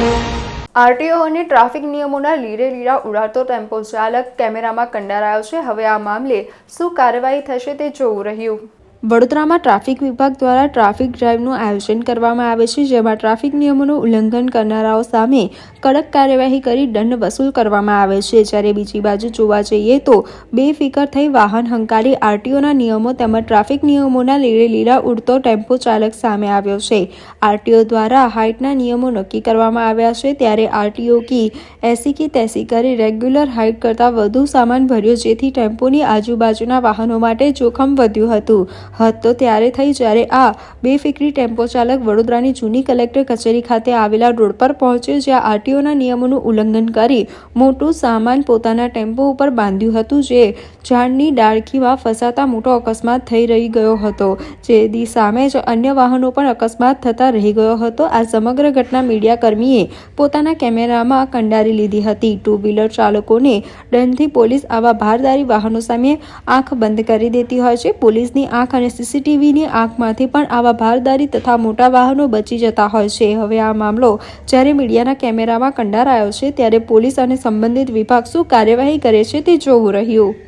RTO અને traffic નિયમોના લીરે લીરા ઉડાડતો tempo ચાલક કેમેરામાં કંડારાયો છે. હવે આ મામલે શું કાર્યવાહી થશે તે જોવું રહ્યું. વડોદરામાં ટ્રાફિક વિભાગ દ્વારા ટ્રાફિક ડ્રાઈવનું આયોજન કરવામાં આવે છે, જેમાં ટ્રાફિક નિયમોનું ઉલ્લંઘન કરનારાઓ સામે કડક કાર્યવાહી કરી દંડ વસૂલ કરવામાં આવે છે. જ્યારે બીજી બાજુ જોવા જઈએ તો બેફિકર થઈ વાહન હંકારી આરટીઓના નિયમો તેમજ ટ્રાફિક નિયમોના લીરે લીલા ઉડતો ટેમ્પો ચાલક સામે આવ્યો છે. આરટીઓ દ્વારા હાઇટના નિયમો નક્કી કરવામાં આવ્યા છે. ત્યારે આરટીઓ કી એસી કી તેસી કરી રેગ્યુલર હાઇટ કરતાં વધુ સામાન ભર્યો, જેથી ટેમ્પોની આજુબાજુના વાહનો માટે જોખમ વધ્યું હતું. હદ તો ત્યારે થઈ જ્યારે આ બેફિકરી ટેમ્પો ચાલક વડોદરાની જૂની કલેક્ટર કચેરી ખાતે આવેલા રોડ પર પહોંચ્યો, જ્યાં આરટીઓના નિયમોનું ઉલ્લંઘન કરી મોટું સામાન પોતાના ટેમ્પો ઉપર બાંધ્યું હતું, જે ઝાડની ડાળખીમાં ફસાતા મોટો અકસ્માત થઈ રહી ગયો હતો. જેની સામે જ અન્ય વાહનો પણ અકસ્માત થતા રહી ગયો હતો. આ સમગ્ર ઘટના મીડિયાકર્મીએ પોતાના કેમેરામાં કંડારી લીધી હતી. ટુ વ્હીલર ચાલકોને દંડથી પોલીસ આવા ભારદારી વાહનો સામે આંખ બંધ કરી દેતી હોય છે. પોલીસની આંખ અને સીસીટીવીની આંખમાંથી પણ આવા ભારદારી તથા મોટા વાહનો બચી જતા હોય છે. હવે આ મામલો જ્યારે મીડિયાના કેમેરામાં કંડારાયો છે, ત્યારે પોલીસ અને સંબંધિત વિભાગ શું કાર્યવાહી કરે છે તે જોવું રહ્યું.